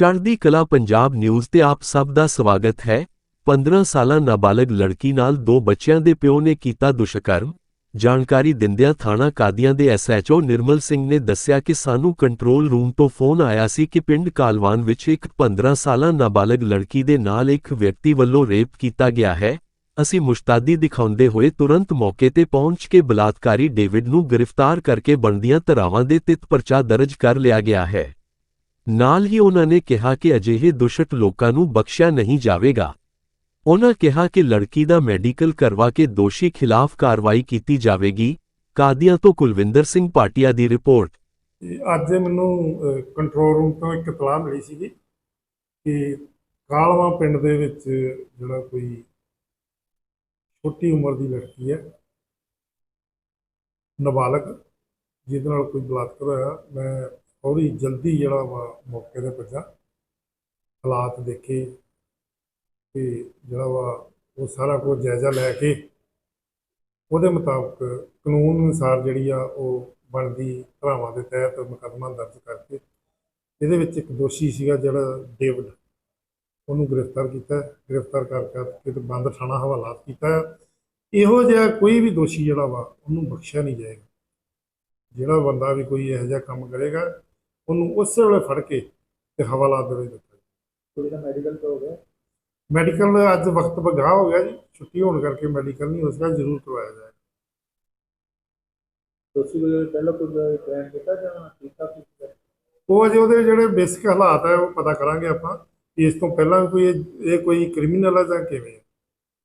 ਚੜ੍ਹਦੀ ਕਲਾ ਪੰਜਾਬ ਨਿਊਜ਼ ਤੇ ਆਪ ਸਭ ਦਾ ਸਵਾਗਤ ਹੈ। 15 ਸਾਲਾ ਨਾਬਾਲਗ ਲੜਕੀ ਨਾਲ ਦੋ ਬੱਚਿਆਂ ਦੇ ਪਿਓ ਨੇ ਕੀਤਾ ਦੁਸ਼ਕਰਮ। ਜਾਣਕਾਰੀ ਦਿੰਦਿਆਂ ਥਾਣਾ ਕਾਦੀਆਂ ਦੇ ਐਸਐਚਓ ਨਿਰਮਲ ਸਿੰਘ ਨੇ ਦੱਸਿਆ ਕਿ ਸਾਨੂੰ ਕੰਟਰੋਲ ਰੂਮ ਤੋਂ ਫੋਨ ਆਇਆ ਸੀ ਕਿ ਪਿੰਡ ਕਾਲਵਾਨ ਵਿੱਚ ਇੱਕ 15 ਸਾਲਾ ਨਾਬਾਲਗ ਲੜਕੀ ਦੇ ਨਾਲ ਇੱਕ ਵਿਅਕਤੀ ਵੱਲੋਂ ਰੇਪ ਕੀਤਾ ਗਿਆ ਹੈ। ਅਸੀਂ ਮੁਸ਼ਤਾਦੀ ਦਿਖਾਉਂਦੇ ਹੋਏ ਤੁਰੰਤ ਮੌਕੇ ਤੇ ਪਹੁੰਚ ਕੇ ਬਲਾਤਕਾਰੀ ਡੇਵਿਡ ਨੂੰ ਗ੍ਰਿਫਤਾਰ ਕਰਕੇ ਬਣਦੀਆਂ ਧਰਾਵਾਂ ਦੇ ਤਿੱਤ ਪਰਚਾ ਦਰਜ ਕਰ ਲਿਆ ਗਿਆ ਹੈ। ਨਾਲ ਹੀ ਉਹਨਾਂ ਨੇ ਕਿਹਾ ਕਿ ਅਜਿਹੇ ਦੁਸ਼ਟ ਲੋਕਾਂ ਨੂੰ ਬਖਸ਼ਿਆ ਨਹੀਂ ਜਾਵੇਗਾ। ਉਹਨਾਂ ਕਿਹਾ ਕਿ ਲੜਕੀ ਦਾ ਮੈਡੀਕਲ ਕਰਵਾ ਕੇ ਦੋਸ਼ੀ ਖਿਲਾਫ ਕਾਰਵਾਈ ਕੀਤੀ ਜਾਵੇਗੀ। ਕਾਦੀਆਂ ਤੋਂ ਕੁਲਵਿੰਦਰ ਸਿੰਘ ਪਾਟਿਆ ਦੀ ਰਿਪੋਰਟ। ਅੱਜ ਮੈਨੂੰ ਕੰਟਰੋਲ ਰੂਮ ਤੋਂ ਇੱਕ ਇਤਲਾਹ ਮਿਲੀ ਸੀਗੀ ਕਿ ਕਾਲਵਾ ਪਿੰਡ ਦੇ ਵਿੱਚ ਜਿਹੜਾ ਕੋਈ ਛੋਟੀ ਉਮਰ ਦੀ ਲੜਕੀ ਹੈ, ਨਾਬਾਲਗ, ਜਿਹਦੇ ਨਾਲ ਕੋਈ ਬਲਾਤਕਾਰ ਹੋਇਆ, ਮੈਂ ਥੋੜੀ ਜਲਦੀ ਜਿਹੜਾ ਵਾ ਮੌਕੇ ਤੇ ਪੁੱਜਾ ਹਾਲਾਤ ਦੇਖੇ ਤੇ ਜਿਹੜਾ ਵਾ ਉਹ ਸਾਰਾ ਕੁਝ ਜਾਇਜ਼ਾ ਲੈ ਕੇ ਉਹਦੇ ਮੁਤਾਬਕ ਕਾਨੂੰਨ ਅਨੁਸਾਰ ਜਿਹੜੀ ਆ ਉਹ ਬਣਦੀ ਧਾਰਾਵਾਂ ਦੇ ਤਹਿਤ ਮੁਕੱਦਮਾ ਦਰਜ ਕਰਕੇ ਇਹਦੇ ਵਿੱਚ ਇੱਕ ਦੋਸ਼ੀ ਸੀਗਾ ਜਿਹੜਾ ਡੇਵਿਡ, ਉਹਨੂੰ ਗ੍ਰਿਫਤਾਰ ਕੀਤਾ, ਗ੍ਰਿਫਤਾਰ ਕਰ ਕਰਕੇ ਤੇ ਬੰਦ ਥਾਣਾ ਹਵਾਲਾਤ ਕੀਤਾ ਹੈ। ਇਹੋ ਜਿਹਾ ਕੋਈ ਵੀ ਦੋਸ਼ੀ ਜਿਹੜਾ ਵਾ ਉਹਨੂੰ ਬਖਸ਼ਿਆ ਨਹੀਂ ਜਾਏਗਾ ਜਿਹੜਾ ਬੰਦਾ ਵੀ ਕੋਈ ਇਹੋ ਜਿਹਾ ਕੰਮ ਕਰੇਗਾ ਉਹਨੂੰ ਉਸੇ ਵੇਲੇ ਫੜ ਕੇ ਤੇ ਹਵਾਲਾਤ ਦੇ ਵਿੱਚ ਦਿੱਤਾ ਕੁੜੀ ਦਾ ਮੈਡੀਕਲ ਤਾਂ ਹੋ ਗਿਆ? ਮੈਡੀਕਲ ਅੱਜ ਵਕਤ ਬਗਾ ਹੋ ਗਿਆ ਜੀ। ਛੁੱਟੀ ਹੋਣ ਕਰਕੇ ਮੈਡੀਕਲ ਨਹੀਂ ਹੋ ਸਕਿਆ ਜ਼ਰੂਰ ਕਰਵਾਇਆ ਜਾਏ ਕੋਈ ਪਹਿਲਾਂ ਕੋਈ ਕ੍ਰਾਈਮ ਕੀਤਾ ਜਾਂ ਕੀਤਾ ਕੁਝ ਉਹ ਅਜੇ ਉਹਦੇ ਜਿਹੜੇ ਬੇਸਿਕ ਹਾਲਾਤ ਹੈ ਉਹ ਪਤਾ ਕਰਾਂਗੇ ਆਪਾਂ ਕਿ ਇਸ ਤੋਂ ਪਹਿਲਾਂ ਕੋਈ ਇਹ ਕੋਈ ਕ੍ਰਿਮੀਨਲ ਹੈ ਜਾਂ ਕਿਵੇਂ